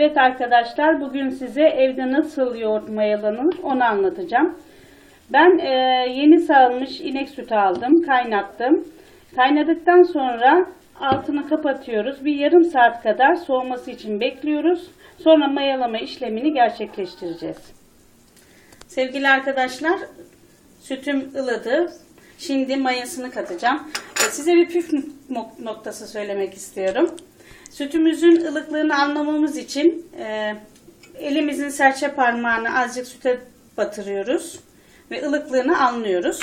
Evet arkadaşlar bugün size evde nasıl yoğurt mayalanır onu anlatacağım. Ben e, yeni sağılmış inek sütü aldım, kaynattım. Kaynadıktan sonra altını kapatıyoruz. Bir yarım saat kadar soğuması için bekliyoruz. Sonra mayalama işlemini gerçekleştireceğiz. Sevgili arkadaşlar, sütüm ılıdı. Şimdi mayasını katacağım. E, Size bir püf nok- noktası söylemek istiyorum. Sütümüzün ılıklığını anlamamız için e, elimizin serçe parmağını azıcık süte batırıyoruz ve ılıklığını anlıyoruz.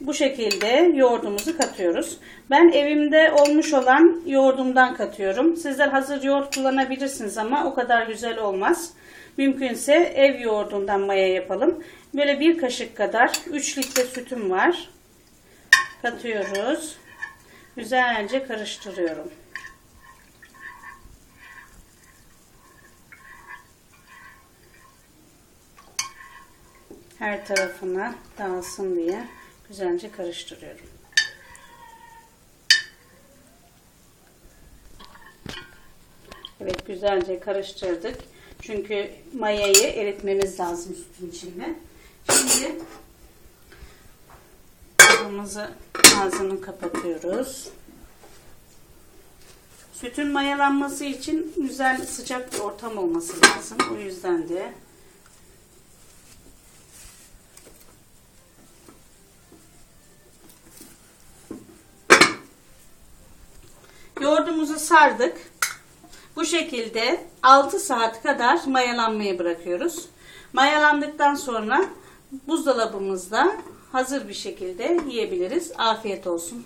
Bu şekilde yoğurdumuzu katıyoruz. Ben evimde olmuş olan yoğurdumdan katıyorum. Sizler hazır yoğurt kullanabilirsiniz ama o kadar güzel olmaz. Mümkünse ev yoğurdundan maya yapalım. Böyle bir kaşık kadar 3 litre sütüm var. Katıyoruz. Güzelce karıştırıyorum. Her tarafına dağılsın diye güzelce karıştırıyorum. Evet güzelce karıştırdık. Çünkü mayayı eritmemiz lazım sütün içinde. Şimdi kabımızı ağzını kapatıyoruz. Sütün mayalanması için güzel sıcak bir ortam olması lazım. O yüzden de Yoğurdumuzu sardık. Bu şekilde 6 saat kadar mayalanmaya bırakıyoruz. Mayalandıktan sonra buzdolabımızda hazır bir şekilde yiyebiliriz. Afiyet olsun.